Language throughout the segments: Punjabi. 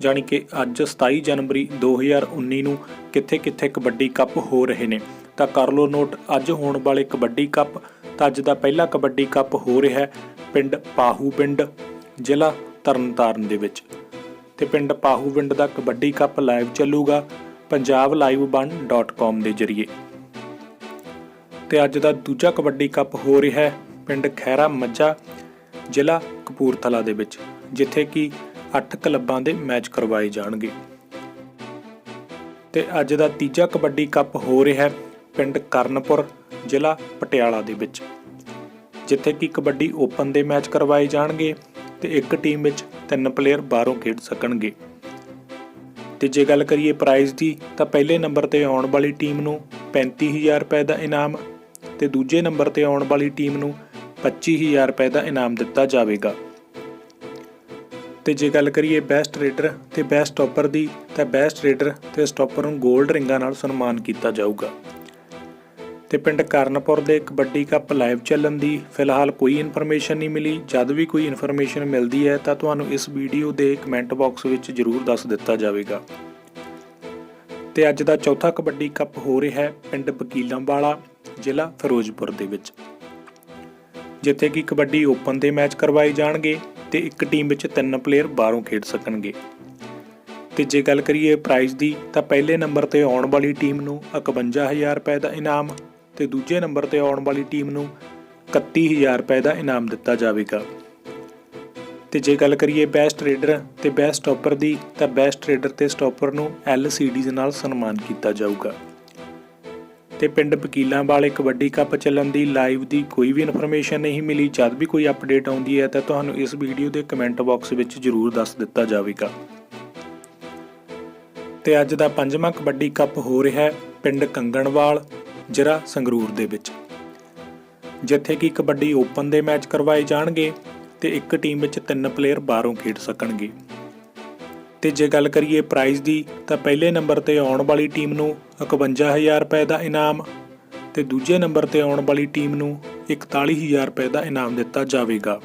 ਜਾਣੀ ਕਿ ਅੱਜ 27 ਜਨਵਰੀ 2019 ਨੂੰ ਕਿੱਥੇ-ਕਿੱਥੇ ਕਬੱਡੀ ਕੱਪ ਹੋ ਰਹੇ ਨੇ। ਤਾਂ ਕਰ ਲਓ ਨੋਟ, ਅੱਜ ਹੋਣ ਵਾਲੇ ਕਬੱਡੀ ਕੱਪ, ਤਾਂ ਅੱਜ ਦਾ ਪਹਿਲਾ ਕਬੱਡੀ ਕੱਪ ਹੋ ਰਿਹਾ ਹੈ ਪਿੰਡ ਪਾਹੂ ਪਿੰਡ, ਜ਼ਿਲ੍ਹਾ ਤਰਨਤਾਰਨ ਦੇ ਵਿੱਚ। ਤੇ ਪਿੰਡ ਪਾਹੂ ਪਿੰਡ ਦਾ ਕਬੱਡੀ ਕੱਪ ਲਾਈਵ ਚੱਲੂਗਾ punjablive1.com ਦੇ ਜ਼ਰੀਏ। ਤੇ ਅੱਜ ਦਾ ਦੂਜਾ ਕਬੱਡੀ ਕੱਪ ਹੋ ਰਿਹਾ ਹੈ ਪਿੰਡ ਖੈਰਾ ਮੱਝਾ, ਜ਼ਿਲ੍ਹਾ ਕਪੂਰਥਲਾ ਦੇ ਵਿੱਚ, ਜਿੱਥੇ ਕਿ 8 ਕਲੱਬਾਂ ਦੇ ਮੈਚ ਕਰਵਾਏ ਜਾਣਗੇ। ਤੇ ਅੱਜ ਦਾ ਤੀਜਾ ਕਬੱਡੀ ਕੱਪ ਹੋ ਰਿਹਾ ਹੈ ਪਿੰਡ ਕਰਨਪੁਰ, ਜ਼ਿਲ੍ਹਾ ਪਟਿਆਲਾ ਦੇ ਵਿੱਚ। ਜਿੱਥੇ ਕਿ ਕਬੱਡੀ ਓਪਨ ਦੇ ਮੈਚ ਕਰਵਾਏ ਜਾਣਗੇ ਤੇ ਇੱਕ ਟੀਮ ਵਿੱਚ ਤਿੰਨ ਪਲੇਅਰ ਬਾਹਰੋਂ ਖੇਡ ਸਕਣਗੇ। ਤੇ ਜੇ ਗੱਲ ਕਰੀਏ ਪ੍ਰਾਈਜ਼ ਦੀ, ਤਾਂ ਪਹਿਲੇ ਨੰਬਰ ਤੇ ਆਉਣ ਵਾਲੀ ਟੀਮ ਨੂੰ 35000 ਰੁਪਏ ਦਾ ਇਨਾਮ ਤੇ ਦੂਜੇ ਨੰਬਰ ਤੇ ਆਉਣ ਵਾਲੀ ਟੀਮ ਨੂੰ 25000 ਰੁਪਏ ਦਾ ਇਨਾਮ ਦਿੱਤਾ ਜਾਵੇਗਾ। ਤੇ ਜੇ ਗੱਲ ਕਰੀਏ ਬੈਸਟ ਰੇਡਰ ਤੇ ਬੈਸਟ ਸਟਾਪਰ ਦੀ, ਤਾਂ ਬੈਸਟ ਰੇਡਰ ਤੇ ਸਟਾਪਰ ਨੂੰ 골ਡ ਰਿੰਗਾਂ ਨਾਲ ਸਨਮਾਨ ਕੀਤਾ ਜਾਊਗਾ। ਤੇ ਪਿੰਡ ਕਰਨਪੁਰ ਦੇ ਕਬੱਡੀ ਕੱਪ ਲਾਈਵ ਚੱਲਣ ਦੀ ਫਿਲਹਾਲ ਕੋਈ ਇਨਫੋਰਮੇਸ਼ਨ ਨਹੀਂ ਮਿਲੀ। ਜਦ ਵੀ ਕੋਈ ਇਨਫੋਰਮੇਸ਼ਨ ਮਿਲਦੀ ਹੈ, ਤਾਂ ਤੁਹਾਨੂੰ ਇਸ ਵੀਡੀਓ ਦੇ ਕਮੈਂਟ ਬਾਕਸ ਵਿੱਚ ਜਰੂਰ ਦੱਸ ਦਿੱਤਾ ਜਾਵੇਗਾ। ਤੇ ਅੱਜ ਦਾ ਚੌਥਾ ਕਬੱਡੀ ਕੱਪ ਹੋ ਰਿਹਾ ਹੈ ਪਿੰਡ ਵਕੀਲਾਂਵਾਲਾ, ਜ਼ਿਲ੍ਹਾ ਫਿਰੋਜ਼ਪੁਰ ਦੇ ਵਿੱਚ, ਜਿੱਥੇ ਕਿ ਕਬੱਡੀ ਓਪਨ ਦੇ ਮੈਚ ਕਰਵਾਏ ਜਾਣਗੇ। ਤੇ ਇੱਕ ਟੀਮ ਵਿੱਚ ਤਿੰਨ ਪਲੇਅਰ ਬਾਹਰੋਂ ਖੇਡ ਸਕਣਗੇ। ਤੇ ਜੇ ਗੱਲ ਕਰੀਏ ਪ੍ਰਾਈਜ਼ ਦੀ, ਤਾਂ ਪਹਿਲੇ ਨੰਬਰ ਤੇ ਆਉਣ ਵਾਲੀ ਟੀਮ ਨੂੰ 51000 ਰੁਪਏ ਦਾ ਇਨਾਮ ਤੇ ਦੂਜੇ ਨੰਬਰ ਤੇ ਆਉਣ ਵਾਲੀ ਟੀਮ ਨੂੰ 31000 ਰੁਪਏ ਦਾ ਇਨਾਮ ਦਿੱਤਾ ਜਾਵੇਗਾ। ਤੇ ਜੇ ਗੱਲ ਕਰੀਏ ਬੈਸਟ ਰੇਡਰ ਤੇ ਬੈਸਟ ਸਟਾਪਰ ਦੀ, ਤਾਂ ਬੈਸਟ ਰੇਡਰ ਤੇ ਸਟਾਪਰ ਨੂੰ LCDs ਨਾਲ ਸਨਮਾਨ ਕੀਤਾ ਜਾਊਗਾ। ਤੇ ਪਿੰਡ ਵਕੀਲਾਂ ਵਾਲੇ ਕਬੱਡੀ ਕੱਪ ਚੱਲਣ ਦੀ ਲਾਈਵ ਦੀ ਕੋਈ ਵੀ ਇਨਫੋਰਮੇਸ਼ਨ ਨਹੀਂ ਮਿਲੀ। ਜਦ ਵੀ ਕੋਈ ਅਪਡੇਟ ਆਉਂਦੀ ਹੈ ਤਾਂ ਤੁਹਾਨੂੰ ਇਸ ਵੀਡੀਓ ਦੇ ਕਮੈਂਟ ਬਾਕਸ ਵਿੱਚ ਜਰੂਰ ਦੱਸ ਦਿੱਤਾ ਜਾਵੇਗਾ। ਤੇ ਅੱਜ ਦਾ ਪੰਜਵਾਂ ਕਬੱਡੀ ਕੱਪ ਹੋ ਰਿਹਾ ਹੈ ਪਿੰਡ ਕੰਗਣਵਾਲ, ਜ਼ਿਲ੍ਹਾ ਸੰਗਰੂਰ ਦੇ ਵਿੱਚ। ਜਿੱਥੇ ਕਿ ਕਬੱਡੀ ਓਪਨ ਦੇ ਮੈਚ ਕਰਵਾਏ ਜਾਣਗੇ ਤੇ ਇੱਕ ਟੀਮ ਵਿੱਚ ਤਿੰਨ ਪਲੇਅਰ ਬਾਹਰੋਂ ਖੇਡ ਸਕਣਗੇ। ਤੇ ਜੇ ਗੱਲ ਕਰੀਏ ਪ੍ਰਾਈਜ਼ ਦੀ, ਤਾਂ ਪਹਿਲੇ ਨੰਬਰ ਤੇ ਆਉਣ ਵਾਲੀ ਟੀਮ ਨੂੰ 51000 ਰੁਪਏ ਦਾ ਇਨਾਮ ਤੇ ਦੂਜੇ ਨੰਬਰ ਤੇ ਆਉਣ ਵਾਲੀ ਟੀਮ ਨੂੰ 41000 ਰੁਪਏ ਦਾ ਇਨਾਮ ਦਿੱਤਾ ਜਾਵੇਗਾ।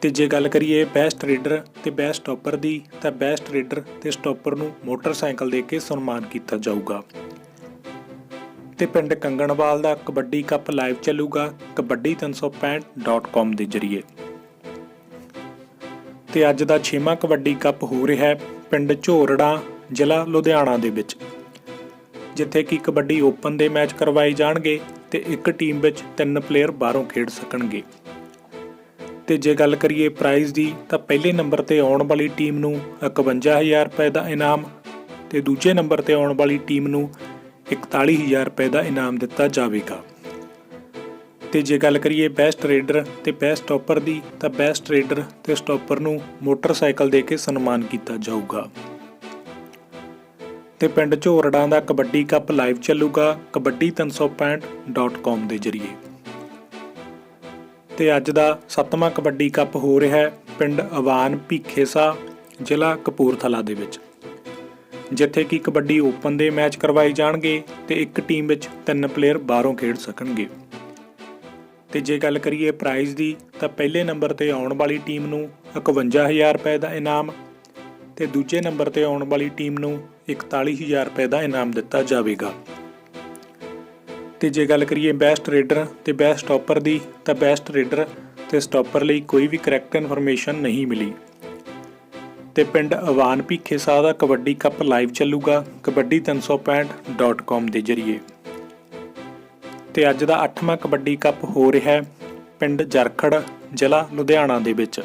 ਤੇ ਜੇ ਗੱਲ ਕਰੀਏ ਬੈਸਟ ਰੇਡਰ ਤੇ ਬੈਸਟ ਸਟਾਪਰ ਦੀ, ਤਾਂ ਬੈਸਟ ਰੇਡਰ ਤੇ ਸਟਾਪਰ ਨੂੰ ਮੋਟਰਸਾਈਕਲ ਦੇ ਕੇ ਸਨਮਾਨ ਕੀਤਾ ਜਾਊਗਾ। ਤੇ ਪਿੰਡ ਕੰਗਣਵਾਲ ਦਾ ਕਬੱਡੀ ਕੱਪ ਲਾਈਵ ਚੱਲੂਗਾ kabaddi365.com ਦੇ ਜ਼ਰੀਏ। ਤੇ ਅੱਜ ਦਾ 6ਵਾਂ ਕਬੱਡੀ ਕੱਪ ਹੋ ਰਿਹਾ ਹੈ ਪਿੰਡ ਝੋਰੜਾ, ਜ਼ਿਲ੍ਹਾ ਲੁਧਿਆਣਾ ਦੇ ਵਿੱਚ। ਜਿੱਥੇ ਕਿ ਕਬੱਡੀ ਓਪਨ ਦੇ ਮੈਚ ਕਰਵਾਏ ਜਾਣਗੇ ਤੇ ਇੱਕ ਟੀਮ ਵਿੱਚ ਤਿੰਨ ਪਲੇਅਰ ਬਾਹਰੋਂ ਖੇਡ ਸਕਣਗੇ। ਤੇ ਜੇ ਗੱਲ ਕਰੀਏ ਪ੍ਰਾਈਜ਼ ਦੀ, ਤਾਂ ਪਹਿਲੇ ਨੰਬਰ ਤੇ ਆਉਣ ਵਾਲੀ ਟੀਮ ਨੂੰ 51000 ਰੁਪਏ ਦਾ ਇਨਾਮ ਤੇ ਦੂਜੇ ਨੰਬਰ ਤੇ ਆਉਣ ਵਾਲੀ ਟੀਮ ਨੂੰ 41000 ਰੁਪਏ ਦਾ ਇਨਾਮ ਦਿੱਤਾ ਜਾਵੇਗਾ। ਤੇ ਜੇ ਗੱਲ ਕਰੀਏ ਬੈਸਟ ਰੇਡਰ ਤੇ ਬੈਸਟ ਸਟਾਪਰ ਦੀ, ਤਾਂ ਬੈਸਟ ਰੇਡਰ ਤੇ ਸਟਾਪਰ ਨੂੰ ਮੋਟਰਸਾਈਕਲ ਦੇ ਕੇ ਸਨਮਾਨ ਕੀਤਾ ਜਾਊਗਾ। ਤੇ ਪਿੰਡ ਝੋਰੜਾਂ ਦਾ ਕਬੱਡੀ ਕੱਪ ਲਾਈਵ ਚੱਲੂਗਾ kabaddi365.com ਦੇ ਜ਼ਰੀਏ। ਤੇ ਅੱਜ ਦਾ ਸੱਤਵਾਂ ਕਬੱਡੀ ਕੱਪ ਹੋ ਰਿਹਾ ਹੈ ਪਿੰਡ ਅਵਾਨ ਭੀਖੇਸਾ ਜ਼ਿਲ੍ਹਾ ਕਪੂਰਥਲਾ ਦੇ ਵਿੱਚ। ਜਿੱਥੇ ਕਿ ਕਬੱਡੀ ਓਪਨ ਦੇ ਮੈਚ ਕਰਵਾਏ ਜਾਣਗੇ ਤੇ ਇੱਕ ਟੀਮ ਵਿੱਚ ਤਿੰਨ ਪਲੇਅਰ ਬਾਹਰੋਂ ਖੇਡ ਸਕਣਗੇ। ਤੇ ਜੇ ਗੱਲ ਕਰੀਏ ਪ੍ਰਾਈਜ਼ ਦੀ, ਤਾਂ ਪਹਿਲੇ ਨੰਬਰ ਤੇ ਆਉਣ ਵਾਲੀ ਟੀਮ ਨੂੰ 51000 ਰੁਪਏ ਦਾ ਇਨਾਮ ਤੇ ਦੂਜੇ ਨੰਬਰ ਤੇ ਆਉਣ ਵਾਲੀ ਟੀਮ ਨੂੰ 41000 ਰੁਪਏ ਦਾ ਇਨਾਮ ਦਿੱਤਾ ਜਾਵੇਗਾ। ਤੇ ਜੇ ਗੱਲ ਕਰੀਏ ਬੈਸਟ ਰੇਡਰ ਤੇ ਬੈਸਟ ਸਟਾਪਰ ਦੀ, ਤਾਂ ਬੈਸਟ ਰੇਡਰ ਤੇ ਸਟਾਪਰ ਲਈ ਕੋਈ ਵੀ ਕਰੈਕਟ ਇਨਫੋਰਮੇਸ਼ਨ ਨਹੀਂ ਮਿਲੀ। ਤੇ ਪਿੰਡ ਅਵਾਨ ਭੀਖੇ ਸਾਹ ਦਾ ਕਬੱਡੀ ਕੱਪ ਲਾਈਵ ਚੱਲੂਗਾ kabaddi365.com ਦੇ ਜ਼ਰੀਏ। ਤੇ ਅੱਜ ਦਾ 8ਵਾਂ ਕਬੱਡੀ ਕੱਪ ਹੋ ਰਿਹਾ ਹੈ ਪਿੰਡ ਜਰਖੜ, ਜ਼ਿਲ੍ਹਾ ਲੁਧਿਆਣਾ ਦੇ ਵਿੱਚ।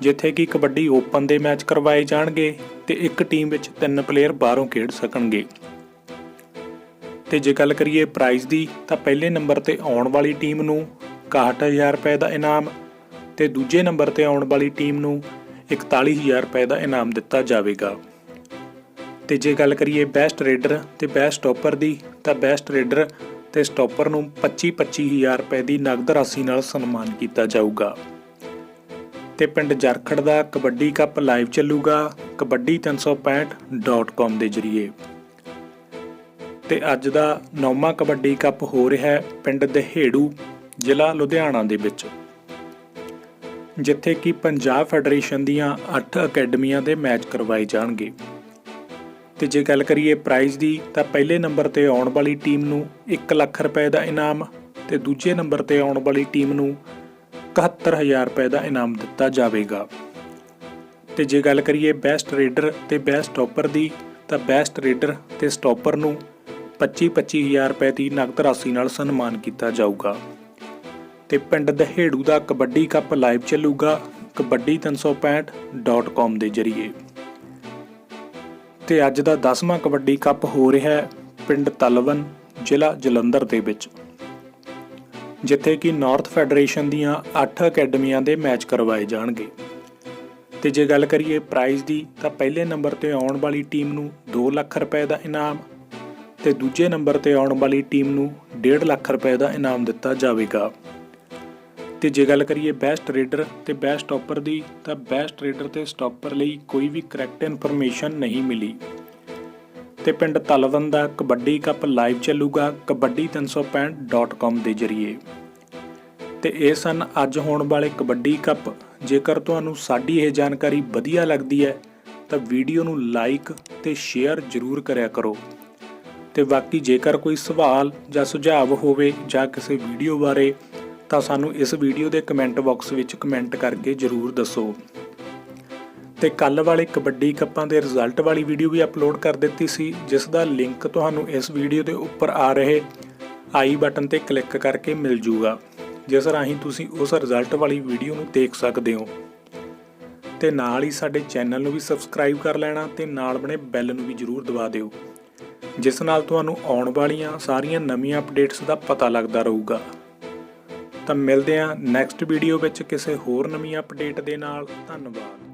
ਜਿੱਥੇ ਕਿ ਕਬੱਡੀ ਓਪਨ ਦੇ ਮੈਚ ਕਰਵਾਏ ਜਾਣਗੇ ਤੇ ਇੱਕ ਟੀਮ ਵਿੱਚ ਤਿੰਨ ਪਲੇਅਰ ਬਾਹਰੋਂ ਖੇਡ ਸਕਣਗੇ। ਤੇ ਜੇ ਗੱਲ ਕਰੀਏ ਪ੍ਰਾਈਜ਼ ਦੀ, ਤਾਂ ਪਹਿਲੇ ਨੰਬਰ ਤੇ ਆਉਣ ਵਾਲੀ ਟੀਮ ਨੂੰ 61000 ਰੁਪਏ ਦਾ ਇਨਾਮ ਤੇ ਦੂਜੇ ਨੰਬਰ ਤੇ ਆਉਣ ਵਾਲੀ ਟੀਮ ਨੂੰ 41000 ਰੁਪਏ ਦਾ ਇਨਾਮ ਦਿੱਤਾ ਜਾਵੇਗਾ। ਤੇ ਜੇ ਗੱਲ ਕਰੀਏ ਬੈਸਟ ਰੇਡਰ ਤੇ ਬੈਸਟ ਸਟਾਪਰ ਦੀ, ਤਾਂ ਬੈਸਟ ਰੇਡਰ ਤੇ ਸਟਾਪਰ ਨੂੰ 25-25000 ਰੁਪਏ ਦੀ ਨਗਦ ਰਾਸ਼ੀ ਨਾਲ ਸਨਮਾਨ ਕੀਤਾ ਜਾਊਗਾ। ਤੇ ਪਿੰਡ ਜਰਖੜ ਦਾ ਕਬੱਡੀ ਕੱਪ ਲਾਈਵ ਚੱਲੂਗਾ kabaddi365.com ਦੇ ਜ਼ਰੀਏ। ਤੇ ਅੱਜ ਦਾ ਨੌਵਾਂ ਕਬੱਡੀ ਕੱਪ ਹੋ ਰਿਹਾ ਹੈ ਪਿੰਡ ਦਹੇੜੂ, ਜ਼ਿਲ੍ਹਾ ਲੁਧਿਆਣਾ ਦੇ ਵਿੱਚ। ਜਿੱਥੇ ਕਿ ਪੰਜਾਬ ਫੈਡਰੇਸ਼ਨ ਦੀਆਂ 8 ਅਕੈਡਮੀਆਂ ਦੇ ਮੈਚ ਕਰਵਾਏ ਜਾਣਗੇ। ਤੇ ਜੇ ਗੱਲ ਕਰੀਏ ਪ੍ਰਾਈਜ਼ ਦੀ, ਤਾਂ ਪਹਿਲੇ ਨੰਬਰ ਤੇ ਆਉਣ ਵਾਲੀ ਟੀਮ ਨੂੰ 1 ਲੱਖ ਰੁਪਏ ਦਾ ਇਨਾਮ ਤੇ ਦੂਜੇ ਨੰਬਰ ਤੇ ਆਉਣ ਵਾਲੀ ਟੀਮ ਨੂੰ 71000 ਰੁਪਏ ਦਾ ਇਨਾਮ ਦਿੱਤਾ ਜਾਵੇਗਾ। ਤੇ ਜੇ ਗੱਲ ਕਰੀਏ ਬੈਸਟ ਰੇਡਰ ਤੇ ਬੈਸਟ ਸਟਾਪਰ ਦੀ, ਤਾਂ ਬੈਸਟ ਰੇਡਰ ਤੇ ਸਟਾਪਰ ਨੂੰ 25-25000 ਰੁਪਏ ਦੀ ਨਗਦ ਰਾਸ਼ੀ ਨਾਲ ਸਨਮਾਨ ਕੀਤਾ ਜਾਊਗਾ। ਤੇ ਪਿੰਡ ਦਹੇੜੂ ਦਾ ਕਬੱਡੀ ਕੱਪ ਲਾਈਵ ਚੱਲੂਗਾ kabaddi365.com ਦੇ ਜ਼ਰੀਏ। ਤੇ ਅੱਜ ਦਾ 10ਵਾਂ ਕਬੱਡੀ ਕੱਪ ਹੋ ਰਿਹਾ ਹੈ ਪਿੰਡ ਤਲਵਨ, ਜ਼ਿਲ੍ਹਾ ਜਲੰਧਰ ਦੇ ਵਿੱਚ। ਜਿੱਥੇ ਕਿ ਨਾਰਥ ਫੈਡਰੇਸ਼ਨ ਦੀਆਂ 8 ਅਕੈਡਮੀਆਂ ਦੇ ਮੈਚ ਕਰਵਾਏ ਜਾਣਗੇ। ਤੇ ਜੇ ਗੱਲ ਕਰੀਏ ਪ੍ਰਾਈਜ਼ ਦੀ, ਤਾਂ ਪਹਿਲੇ ਨੰਬਰ ਤੇ ਆਉਣ ਵਾਲੀ ਟੀਮ ਨੂੰ 2 ਲੱਖ ਰੁਪਏ ਦਾ ਇਨਾਮ ਤੇ ਦੂਜੇ ਨੰਬਰ ਤੇ ਆਉਣ ਵਾਲੀ ਟੀਮ ਨੂੰ 1.5 ਲੱਖ ਰੁਪਏ ਦਾ ਇਨਾਮ ਦਿੱਤਾ ਜਾਵੇਗਾ। ਤੇ ਜੇ ਗੱਲ ਕਰੀਏ ਬੈਸਟ ਰੇਡਰ ਤੇ ਬੈਸਟ ਸਟਾਪਰ ਦੀ, ਤਾਂ ਬੈਸਟ ਰੇਡਰ ਤੇ ਸਟਾਪਰ ਲਈ ਕੋਈ ਵੀ ਕਰੈਕਟ ਇਨਫੋਰਮੇਸ਼ਨ ਨਹੀਂ ਮਿਲੀ। ਤੇ ਪਿੰਡ ਤਲਵਨ ਦਾ ਕਬੱਡੀ ਕੱਪ ਲਾਈਵ ਚੱਲੂਗਾ kabaddi365.com ਦੇ ਜ਼ਰੀਏ। ਤੇ ਇਹ ਸਨ ਅੱਜ ਹੋਣ ਵਾਲੇ ਕਬੱਡੀ ਕੱਪ ਜੇਕਰ ਤੁਹਾਨੂੰ ਸਾਡੀ ਇਹ ਜਾਣਕਾਰੀ ਵਧੀਆ ਲੱਗਦੀ ਹੈ, ਤਾਂ ਵੀਡੀਓ ਨੂੰ ਲਾਈਕ ਤੇ ਸ਼ੇਅਰ ਜ਼ਰੂਰ ਕਰਿਆ ਕਰੋ। ਤੇ ਬਾਕੀ ਜੇਕਰ ਕੋਈ ਸਵਾਲ ਜਾਂ ਸੁਝਾਅ ਹੋਵੇ ਜਾਂ ਕਿਸੇ ਵੀਡੀਓ ਬਾਰੇ ਤਾਂ ਸਾਨੂੰ ਇਸ ਵੀਡੀਓ ਦੇ ਕਮੈਂਟ ਬਾਕਸ ਵਿੱਚ ਕਮੈਂਟ ਕਰਕੇ ਜ਼ਰੂਰ ਦੱਸੋ। ਤੇ ਕੱਲ ਵਾਲੇ ਕਬੱਡੀ ਕੱਪਾਂ ਦੇ ਰਿਜ਼ਲਟ ਵਾਲੀ ਵੀਡੀਓ ਵੀ ਅਪਲੋਡ ਕਰ ਦਿੱਤੀ ਸੀ, ਜਿਸ ਦਾ ਲਿੰਕ ਤੁਹਾਨੂੰ ਇਸ ਵੀਡੀਓ ਦੇ ਉੱਪਰ ਆ ਰਹੇ ਆਈ ਬਟਨ ਤੇ ਕਲਿੱਕ ਕਰਕੇ ਮਿਲ ਜੂਗਾ, ਜਿਸ ਰਾਹੀਂ ਤੁਸੀਂ ਉਸ ਰਿਜ਼ਲਟ ਵਾਲੀ ਵੀਡੀਓ ਨੂੰ ਦੇਖ ਸਕਦੇ ਹੋ। ਤੇ ਨਾਲ ਹੀ ਸਾਡੇ ਚੈਨਲ ਨੂੰ ਵੀ ਸਬਸਕ੍ਰਾਈਬ ਕਰ ਲੈਣਾ ਤੇ ਨਾਲ ਬਣੇ ਬੈਲ ਨੂੰ ਵੀ ਜ਼ਰੂਰ ਦਬਾ ਦਿਓ, ਜਿਸ ਨਾਲ ਤੁਹਾਨੂੰ ਆਉਣ ਵਾਲੀਆਂ ਸਾਰੀਆਂ ਨਵੀਆਂ ਅਪਡੇਟਸ ਦਾ ਪਤਾ ਲੱਗਦਾ ਰਹੂਗਾ। ਤਾਂ ਮਿਲਦੇ ਹਾਂ ਨੈਕਸਟ ਵੀਡੀਓ ਵਿੱਚ ਕਿਸੇ ਹੋਰ ਨਵੀਂ ਅਪਡੇਟ ਦੇ ਨਾਲ। ਧੰਨਵਾਦ।